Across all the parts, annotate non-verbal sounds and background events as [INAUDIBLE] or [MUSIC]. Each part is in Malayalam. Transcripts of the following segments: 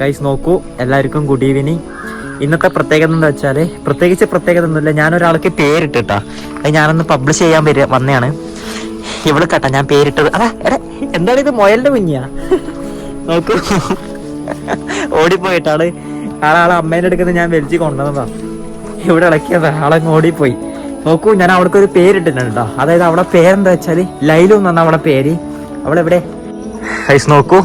ഗൈസ് നോക്കൂ. എല്ലാവർക്കും ഗുഡ് ഈവനിങ് ഇന്നത്തെ പ്രത്യേകത എന്താ വെച്ചാൽ പ്രത്യേകിച്ച് പ്രത്യേകത ഒന്നുമില്ല. ഞാനൊരാൾക്ക് പേരിട്ടിട്ടാ. അത് ഞാനൊന്ന് പബ്ലിഷ് ചെയ്യാൻ വരിക വന്നതാണ്. ഇവൾ കേട്ടാ ഞാൻ പേരിട്ടത്. അതാ എടാ എന്താണ് ഇത് മൊയലിന്റെ കുഞ്ഞിയാ നോക്കൂ. ഓടിപ്പോയിട്ടാൾ ആളാളെ അമ്മേന്റെ അടുക്കുന്ന ഞാൻ വലിച്ചു കൊണ്ടുവന്നതാ. ഇവിടെ ഇളക്കിയതാ ആളങ്ങ് ഓടിപ്പോയി. നോക്കൂ ഞാൻ അവൾക്ക് ഒരു പേരിട്ടിട്ടുണ്ട്. കേട്ടോ അതായത് അവളെ പേരെന്താ വെച്ചാൽ ലൈലു എന്നാണ് അവളെ പേര്. അവളെവിടെ? ഐസ് നോക്കൂ.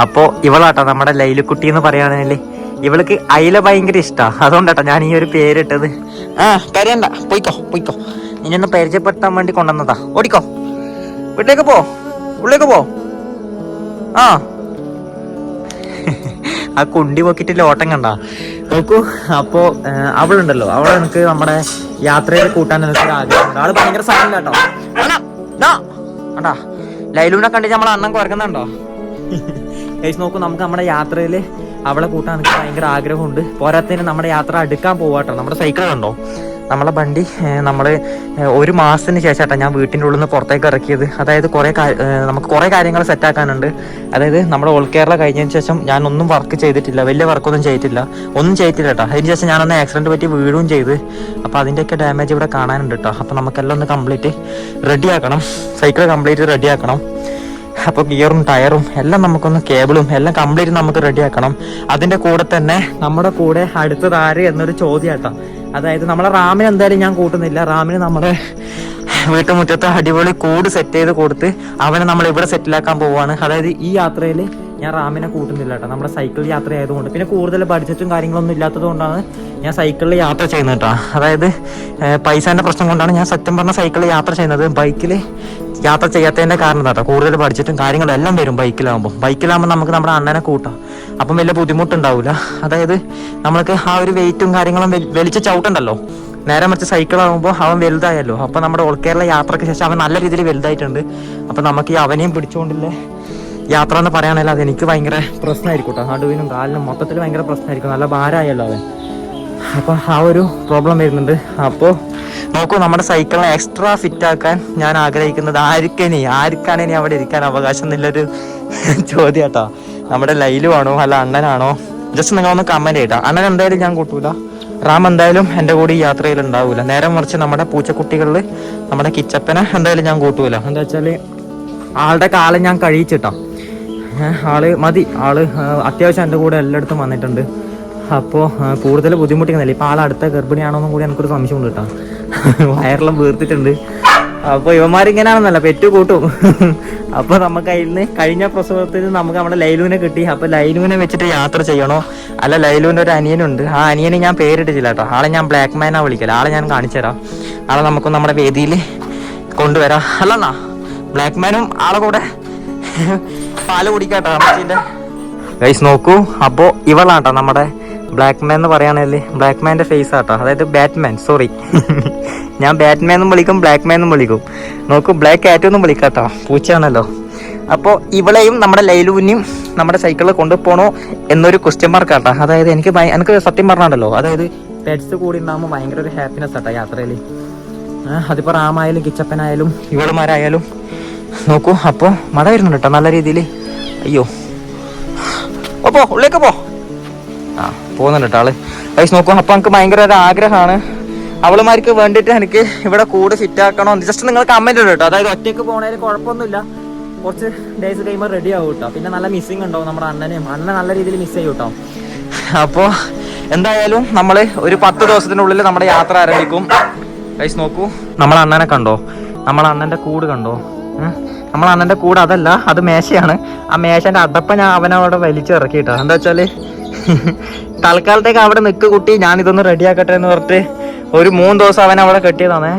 അപ്പോ ഇവളാട്ടോ നമ്മുടെ ലൈലക്കുട്ടി എന്ന് പറയുകയാണെങ്കിൽ ഇവൾക്ക് അയില ഭയങ്കര ഇഷ്ടാ. അതുകൊണ്ടാട്ടോ ഞാൻ ഈ ഒരു പേരിട്ടത്. ആ കരയണ്ട. പോയിക്കോ പോയിക്കോ. നിന്നൊന്ന് പരിചയപ്പെടുത്താൻ വേണ്ടി കൊണ്ടുവന്നതാ. ഓടിക്കോ. വീട്ടിലേക്ക് പോ. ഉള്ളിലേക്ക് പോ. ആ. [LAUGHS] ആ കുണ്ടി പൊക്കിട്ടില്ല ഓട്ടം കണ്ട. നോക്കൂ അപ്പോ അവളുണ്ടല്ലോ. അവൾ എനിക്ക് നമ്മുടെ യാത്രയിൽ കൂട്ടാൻ എനിക്ക് ഒരു ആഗ്രഹമുണ്ട് ആൾ ഭയങ്കര സൈലന്റ് കേട്ടോ കണ്ടാ. ലൈലൂനെ കണ്ടിട്ട് നമ്മളെ അണ്ണൻ കുറക്കുന്നുണ്ടോ? [LAUGHS] ഗൈസ് നോക്കൂ നമുക്ക് നമ്മുടെ യാത്രയിൽ അവളെ കൂട്ടാൻ എനിക്ക് ഭയങ്കര ആഗ്രഹമുണ്ട്. പോരാത്തതിന് നമ്മുടെ യാത്ര അടുക്കാൻ പോവാട്ടോ. നമ്മുടെ സൈക്കിൾ കണ്ടോ? നമ്മളെ വണ്ടി നമ്മൾ ഒരു മാസത്തിന് ശേഷമാട്ടോ ഞാൻ വീട്ടിന്റെ ഉള്ളിൽ നിന്ന് പുറത്തേക്ക് ഇറക്കിയത്. അതായത് കുറേ നമുക്ക് കുറേ കാര്യങ്ങൾ സെറ്റാക്കാനുണ്ട് അതായത് നമ്മുടെ ഓൾ കേരള കഴിഞ്ഞതിന് ശേഷം ഞാൻ ഒന്നും വർക്ക് ചെയ്തിട്ടില്ല. വലിയ വർക്കൊന്നും ചെയ്തിട്ടില്ല. ഒന്നും ചെയ്തിട്ടില്ല കേട്ടോ. അതിന് ശേഷം ഞാനൊന്ന് ആക്സിഡന്റ് പറ്റി വീഴുകയും ചെയ്ത്. അപ്പോൾ അതിന്റെയൊക്കെ ഡാമേജ് ഇവിടെ കാണാനുണ്ട് കേട്ടോ. അപ്പോൾ നമുക്കെല്ലാം ഒന്ന് കംപ്ലീറ്റ് റെഡിയാക്കണം സൈക്കിൾ കംപ്ലീറ്റ് റെഡിയാക്കണം അപ്പോൾ ഗിയറും ടയറും എല്ലാം നമുക്കൊന്ന് കേബിളും എല്ലാം കംപ്ലീറ്റ് നമുക്ക് റെഡിയാക്കണം അതിന്റെ കൂടെ തന്നെ നമ്മുടെ കൂടെ അടുത്തത് ആര് എന്നൊരു ചോദ്യാട്ടോ. അതായത് നമ്മളെ റാമിന് എന്തായാലും ഞാൻ കൂട്ടുന്നില്ല. റാമിന് നമ്മുടെ വീട്ടുമുറ്റത്ത് അടിപൊളി കൂട് സെറ്റ് ചെയ്ത് കൊടുത്ത് അവനെ നമ്മൾ ഇവിടെ സെറ്റിലാക്കാൻ പോവുകയാണ് അതായത് ഈ യാത്രയിൽ ഞാൻ റാമിനെ കൂട്ടുന്നില്ല കേട്ടോ. നമ്മുടെ സൈക്കിൾ യാത്ര ആയതുകൊണ്ട് പിന്നെ കൂടുതൽ ബഡ്ജറ്റും കാര്യങ്ങളൊന്നും ഇല്ലാത്തത് കൊണ്ടാണ് ഞാൻ സൈക്കിളിൽ യാത്ര ചെയ്യുന്നത് കേട്ടോ. അതായത് പൈസേന്റെ പ്രശ്നം കൊണ്ടാണ് ഞാൻ സത്യം പറഞ്ഞ സൈക്കിളിൽ യാത്ര ചെയ്യുന്നത്. ബൈക്കിൽ യാത്ര ചെയ്യാത്തതിന്റെ കാരണം കേട്ടോ കൂടുതൽ ബഡ്ജറ്റും കാര്യങ്ങളും എല്ലാം വരും ബൈക്കിലാകുമ്പോൾ ബൈക്കിലാകുമ്പോൾ നമുക്ക് നമ്മുടെ അണ്ണനെ കൂട്ടാം. അപ്പം വലിയ ബുദ്ധിമുട്ടുണ്ടാവില്ല അതായത് നമ്മൾക്ക് ആ ഒരു വെയിറ്റും കാര്യങ്ങളും വലിച്ച ചവിട്ടുണ്ടല്ലോ. നേരെ മറിച്ച് സൈക്കിളാകുമ്പോൾ അവൻ വലുതായല്ലോ. അപ്പോൾ നമ്മുടെ ഓൾ കേരള യാത്രയ്ക്ക് ശേഷം അവൻ നല്ല രീതിയിൽ വലുതായിട്ടുണ്ട്. അപ്പോൾ നമുക്ക് അവനെയും പിടിച്ചുകൊണ്ടില്ല യാത്ര എന്ന് പറയാനല്ല അത് എനിക്ക് ഭയങ്കര പ്രശ്നമായിരിക്കും കേട്ടോ. നടുവിനും കാലിനും മൊത്തത്തിൽ ഭയങ്കര പ്രശ്നമായിരിക്കും. നല്ല ഭാരമായല്ലോ അവൻ. അപ്പോൾ ആ ഒരു പ്രോബ്ലം വരുന്നുണ്ട്. അപ്പോൾ നോക്കൂ നമ്മുടെ സൈക്കിളിനെ എക്സ്ട്രാ ഫിറ്റ് ആക്കാൻ ഞാൻ ആഗ്രഹിക്കുന്നത് ആർക്കനി ആർക്കാണ് ഇനി അവിടെ ഇരിക്കാൻ അവകാശം എന്നുള്ളൊരു ചോദ്യം കേട്ടോ. നമ്മുടെ ലൈലു ആണോ അല്ല അണ്ണനാണോ ജസ്റ്റ് നിങ്ങളൊന്ന് കമന്റ് ചെയ്താ അണ്ണൻ എന്തായാലും ഞാൻ കൂട്ടൂല. റാം എന്തായാലും എന്റെ കൂടെ ഈ യാത്രയിൽ ഉണ്ടാവില്ല നേരം മറിച്ച് നമ്മുടെ പൂച്ചക്കുട്ടികളിൽ നമ്മുടെ കിച്ചപ്പനെ എന്തായാലും ഞാൻ കൂട്ടൂല. എന്താ വെച്ചാൽ ആളുടെ കാലം ഞാൻ കഴിയിച്ചിട്ടോ ആൾ മതി. ആൾ അത്യാവശ്യം എന്റെ കൂടെ എല്ലായിടത്തും വന്നിട്ടുണ്ട്. അപ്പോൾ കൂടുതൽ ബുദ്ധിമുട്ടിക്കുന്നില്ല. ഇപ്പം ആൾ അടുത്ത ഗർഭിണിയാണോന്നും കൂടി എനിക്കൊരു സംശയമുണ്ട് കേട്ടോ. വയറെല്ലാം വീർത്തിട്ടുണ്ട്. അപ്പോൾ ഇവന്മാരിങ്ങനെയാണെന്നല്ല പെറ്റു കൂട്ടും അപ്പോൾ നമുക്ക് അതിൽ നിന്ന് കഴിഞ്ഞ പ്രസവത്തിൽ നമുക്ക് നമ്മുടെ ലൈലുവിനെ കിട്ടി. അപ്പോൾ ലൈലുവിനെ വെച്ചിട്ട് യാത്ര ചെയ്യണോ? അല്ല ലൈലുവിന്റെ ഒരു അനിയനുണ്ട്. ആ അനിയനെ ഞാൻ പേരിട്ടിട്ടില്ല കേട്ടോ. ആളെ ഞാൻ ബ്ലാക്ക് മാനാ വിളിക്കല? ആളെ ഞാൻ കാണിച്ചു തരാം. ആളെ നമുക്ക് നമ്മുടെ വേദിയിൽ കൊണ്ടുവരാം. അല്ലണ്ണാ ബ്ലാക്ക് മാനും ആളെ കൂടെ. പാൽ കുടിക്കാട്ടോ ഗൈസ് നോക്കൂ. അപ്പോൾ ഇവളാട്ടോ നമ്മുടെ ബ്ലാക്ക് മാൻ എന്ന് പറയുകയാണെങ്കിൽ ബ്ലാക്ക് മാന്റെ ഫേസ് ആട്ടോ. അതായത് ബാറ്റ്മാൻ സോറി [LAUGHS] ഞാൻ ബാറ്റ്മാൻ എന്നും വിളിക്കും ബ്ലാക്ക് മാൻ എന്നും വിളിക്കും. നോക്കൂ ബ്ലാക്ക് കാറ്റ് എന്നും വിളിക്കാട്ടോ. പൂച്ചയാണല്ലോ. അപ്പോൾ ഇവളെയും നമ്മുടെ ലൈലുവിനെയും നമ്മുടെ സൈക്കിളിൽ കൊണ്ടുപോകണോ എന്നൊരു ക്വസ്റ്റ്യൻ മാർക്ക് ആട്ടോ. അതായത് എനിക്ക് എനിക്ക് സത്യം പറഞ്ഞാണ്ടല്ലോ അതായത് പെറ്റ്സ് കൂടി ഉണ്ടാകുമ്പോൾ ഭയങ്കര ഒരു ഹാപ്പിനെസ് ആട്ടോ യാത്രയിൽ. അതിപ്പോൾ റാമായാലും കിച്ചപ്പനായാലും ഇവളുമാരായാലും നോക്കൂ അപ്പോൾ മഴ വരുന്നുണ്ട് കേട്ടോ നല്ല രീതിയിൽ. അയ്യോ. അപ്പോ ഉള്ളേക്ക് പോ. ആ പോകുന്നുണ്ട് കേട്ടോ ആൾ. വയസ്സ് നോക്കൂ അപ്പോൾ എനിക്ക് ഭയങ്കര ഒരു ആഗ്രഹമാണ്. അവളുമാർക്ക് വേണ്ടിയിട്ട് എനിക്ക് ഇവിടെ കൂടെ ഫിറ്റ് ആക്കണോ? ജസ്റ്റ് നിങ്ങൾ കമന്റ് ഇടും കേട്ടോ അതായത് ഒറ്റയ്ക്ക് പോണേൽ കുഴപ്പമൊന്നുമില്ല. കുറച്ച് ഡേയ്സ് കഴിയുമ്പോൾ റെഡി ആവും കേട്ടോ പിന്നെ നല്ല മിസ്സിങ് ഉണ്ടാവും നമ്മുടെ അണ്ണനെയും. അണ്ണൻ നല്ല രീതിയിൽ മിസ് ചെയ്യും കേട്ടോ അപ്പോൾ എന്തായാലും നമ്മൾ ഒരു പത്ത് ദിവസത്തിനുള്ളിൽ നമ്മുടെ യാത്ര ആരംഭിക്കും. ഗൈസ് നോക്കൂ. നമ്മളെ അണ്ണനെ കണ്ടോ? നമ്മളെ അണ്ണന്റെ കൂട് കണ്ടോ? ഉം. അന്നന്റെ കൂടെ അതല്ല അത് മേശയാണ്. ആ മേശന്റെ അടപ്പ ഞാൻ അവനവിടെ വലിച്ചിറക്കി കേട്ടോ എന്താ വെച്ചാൽ തൽക്കാലത്തേക്ക് അവിടെ നിൽക്ക് കുട്ടി ഞാൻ ഇതൊന്ന് റെഡിയാക്കട്ടെ എന്ന് പറഞ്ഞിട്ട് ഒരു മൂന്ന് ദിവസം അവൻ അവിടെ കെട്ടിയതാണേ.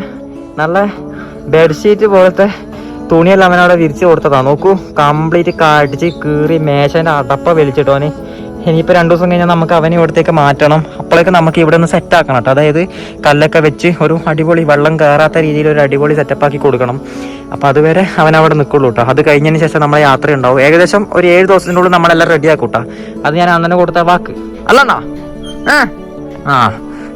നല്ല ബെഡ്ഷീറ്റ് പോലത്തെ തുണിയെല്ലാം അവനവിടെ വിരിച്ച് കൊടുത്തതാണ് നോക്കൂ കംപ്ലീറ്റ് കടിച്ച് കീറി മേശന്റെ അടപ്പ വലിച്ചിട്ടോന് ഇനിയിപ്പോൾ രണ്ട് ദിവസം കഴിഞ്ഞാൽ നമുക്ക് അവനെ ഇവിടത്തേക്ക് മാറ്റണം. അപ്പോഴേക്ക് നമുക്ക് ഇവിടെ നിന്ന് സെറ്റ് ആക്കണം കേട്ടോ. അതായത് കല്ലൊക്കെ വെച്ച് ഒരു അടിപൊളി വെള്ളം കയറാത്ത രീതിയിൽ ഒരു അടിപൊളി സെറ്റപ്പ് ആക്കി കൊടുക്കണം. അപ്പോൾ അതുവരെ അവൻ അവിടെ നിൽക്കുള്ളൂ കേട്ടോ അത് കഴിഞ്ഞതിന് ശേഷം നമ്മളെ യാത്ര ഉണ്ടാവും. ഏകദേശം ഒരു ഏഴ് ദിവസത്തിനുള്ളിൽ നമ്മളെല്ലാം റെഡി ആക്കൂട്ടാ. അത് ഞാൻ അന്നനെ കൊടുത്ത വാക്ക്. അല്ലണ്ണാ? ആ.